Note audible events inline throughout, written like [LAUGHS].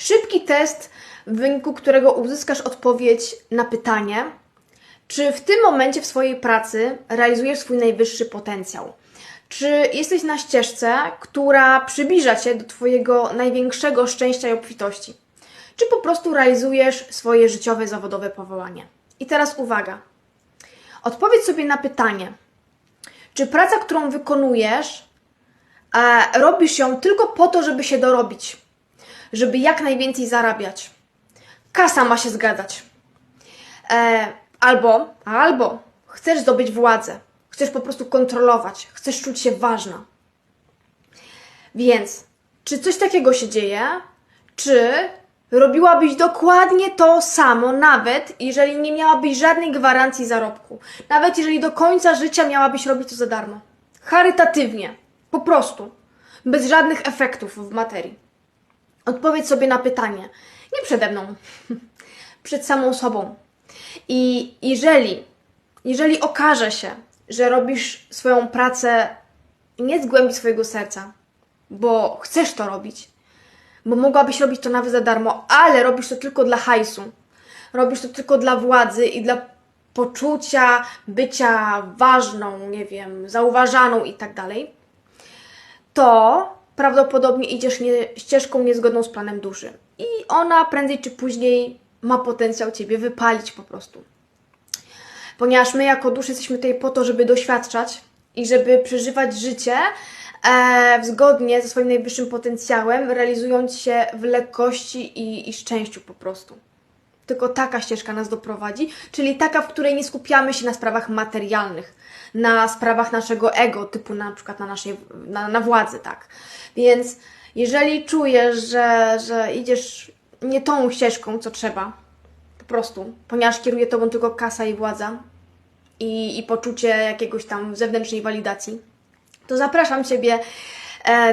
Szybki test, w wyniku którego uzyskasz odpowiedź na pytanie, czy w tym momencie w swojej pracy realizujesz swój najwyższy potencjał? Czy jesteś na ścieżce, która przybliża cię do Twojego największego szczęścia i obfitości? Czy po prostu realizujesz swoje życiowe, zawodowe powołanie? I teraz uwaga. Odpowiedz sobie na pytanie, czy praca, którą wykonujesz, e, robisz ją tylko po to, żeby się dorobić, żeby jak najwięcej zarabiać. Kasa ma się zgadzać. E, albo, albo chcesz zdobyć władzę, chcesz po prostu kontrolować, chcesz czuć się ważna. Więc, czy coś takiego się dzieje? Czy robiłabyś dokładnie to samo, nawet jeżeli nie miałabyś żadnej gwarancji zarobku? Nawet jeżeli do końca życia miałabyś robić to za darmo? Charytatywnie, po prostu, bez żadnych efektów w materii. Odpowiedz sobie na pytanie, nie przede mną, [LAUGHS] przed samą sobą. I jeżeli, jeżeli okaże się, że robisz swoją pracę nie z głębi swojego serca, bo chcesz to robić, bo mogłabyś robić to nawet za darmo, ale robisz to tylko dla hajsu, robisz to tylko dla władzy i dla poczucia bycia ważną, nie wiem, zauważaną i tak dalej, to prawdopodobnie idziesz nie, ścieżką niezgodną z planem duszy. I ona prędzej czy później ma potencjał ciebie wypalić po prostu. Ponieważ my jako dusze jesteśmy tutaj po to, żeby doświadczać i żeby przeżywać życie e, zgodnie ze swoim najwyższym potencjałem, realizując się w lekkości i, i szczęściu po prostu. Tylko taka ścieżka nas doprowadzi, czyli taka, w której nie skupiamy się na sprawach materialnych, na sprawach naszego ego, typu na przykład na naszej, na, na władzy, tak. Więc jeżeli czujesz, że, że idziesz nie tą ścieżką, co trzeba, po prostu, ponieważ kieruje tobą tylko kasa i władza i, i poczucie jakiegoś tam zewnętrznej walidacji, to zapraszam Ciebie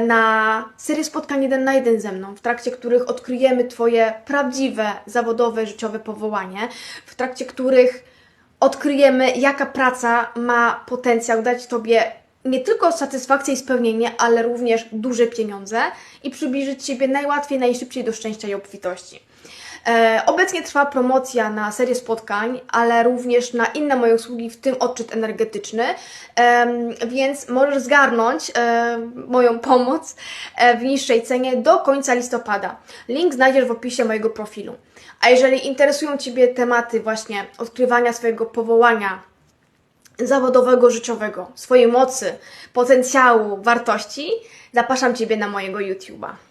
na serię spotkań jeden na jeden ze mną, w trakcie których odkryjemy Twoje prawdziwe, zawodowe, życiowe powołanie, w trakcie których odkryjemy, jaka praca ma potencjał dać Tobie nie tylko satysfakcję i spełnienie, ale również duże pieniądze i przybliżyć Ciebie najłatwiej, najszybciej do szczęścia i obfitości. E, obecnie trwa promocja na serię spotkań, ale również na inne moje usługi, w tym odczyt energetyczny, Em, więc możesz zgarnąć e, moją pomoc e, w niższej cenie do końca listopada. Link znajdziesz w opisie mojego profilu. A jeżeli interesują Ciebie tematy właśnie odkrywania swojego powołania, zawodowego, życiowego, swojej mocy, potencjału, wartości, zapraszam Ciebie na mojego YouTube'a.